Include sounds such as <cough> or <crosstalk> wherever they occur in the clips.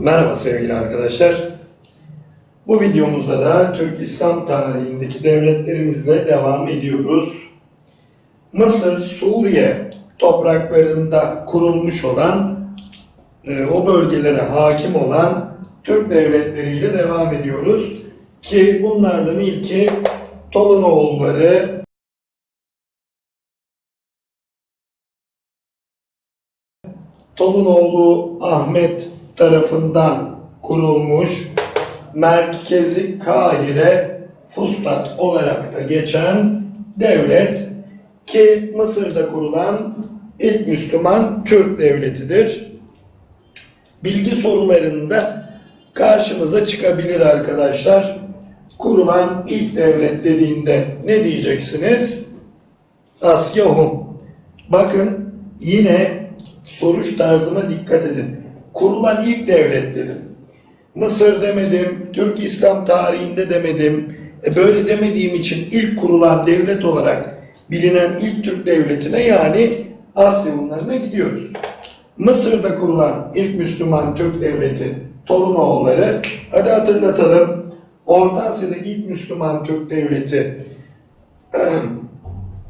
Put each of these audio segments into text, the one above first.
Merhaba sevgili arkadaşlar. Bu videomuzda da Türk İslam tarihindeki devletlerimizle devam ediyoruz. Mısır, Suriye topraklarında kurulmuş olan, e, o bölgelere hakim olan Türk devletleriyle devam ediyoruz. Ki bunlardan ilki Tolunoğulları, Tolunoğlu Ahmet tarafından kurulmuş merkezi Kahire Fustat olarak da geçen devlet ki Mısır'da kurulan ilk Müslüman Türk devletidir. Bilgi sorularında karşımıza çıkabilir arkadaşlar. Kurulan ilk devlet dediğinde ne diyeceksiniz? Asya Hun. Bakın yine soruş tarzıma dikkat edin. Kurulan ilk devlet dedim. Mısır demedim, Türk İslam tarihinde demedim. E böyle demediğim için ilk kurulan devlet olarak bilinen ilk Türk devletine yani Asya Hunlarına gidiyoruz. Mısır'da kurulan ilk Müslüman Türk devleti Tolunoğulları. Hadi hatırlatalım. Orta Asya'daki ilk Müslüman Türk devleti <clears throat>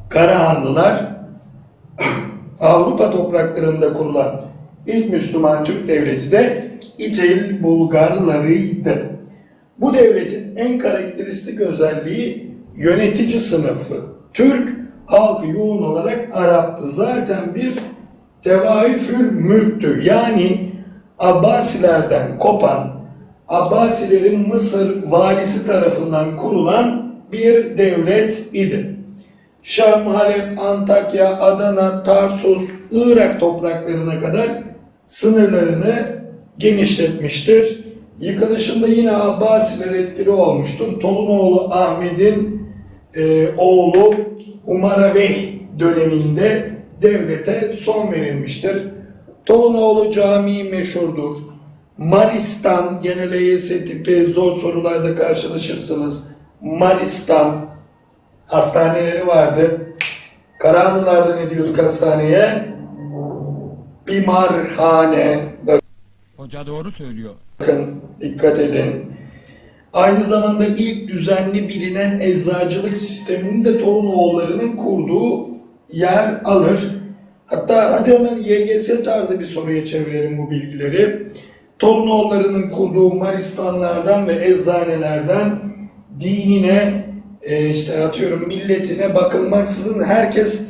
Karahanlılar. <clears throat> Avrupa topraklarında kurulan ilk Müslüman Türk devleti de İtil Bulgarlarıydı. Bu devletin en karakteristik özelliği yönetici sınıfı. Türk halkı yoğun olarak Arap'tı. Zaten bir tevaifül mülktü. Yani Abbasilerden kopan, Abbasilerin Mısır valisi tarafından kurulan bir devlet idi. Şam, Halep, Antakya, Adana, Tarsus, Irak topraklarına kadar sınırlarını genişletmiştir. Yıkılışında yine Abbasiler etkili olmuştur. Tolunoğlu Ahmet'in e, oğlu Umaraveh döneminde devlete son verilmiştir. Tolunoğlu Camii meşhurdur. Maristan, gene LYS tipi zor sorularda karşılaşırsınız. Maristan hastaneleri vardı. Karahanlılarda ne diyorduk hastaneye? Bimarhane. Hoca doğru söylüyor. Bakın dikkat edin. Aynı zamanda ilk düzenli bilinen eczacılık sistemini de Torunoğulları'nın kurduğu yer alır. Hatta hadi hemen YGS tarzı bir soruya çevirelim bu bilgileri. Torunoğulları'nın kurduğu maristanlardan ve eczanelerden dinine, e, işte atıyorum milletine bakılmaksızın herkes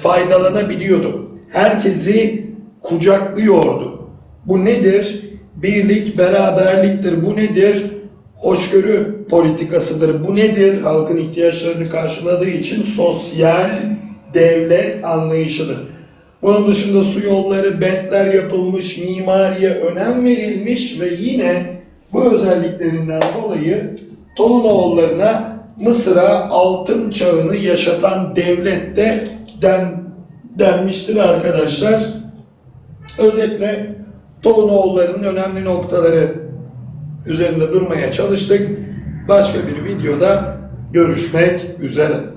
faydalanabiliyordu. Herkesi kucaklıyordu. Bu nedir? Birlik, beraberliktir. Bu nedir? Hoşgörü politikasıdır. Bu nedir? Halkın ihtiyaçlarını karşıladığı için sosyal devlet anlayışıdır. Bunun dışında su yolları, bentler yapılmış, mimariye önem verilmiş ve yine bu özelliklerinden dolayı Tolunoğullarına Mısır'a altın çağını yaşatan devlet de den, denmiştir arkadaşlar. Özetle Tolunoğulları'nın önemli noktaları üzerinde durmaya çalıştık. Başka bir videoda görüşmek üzere.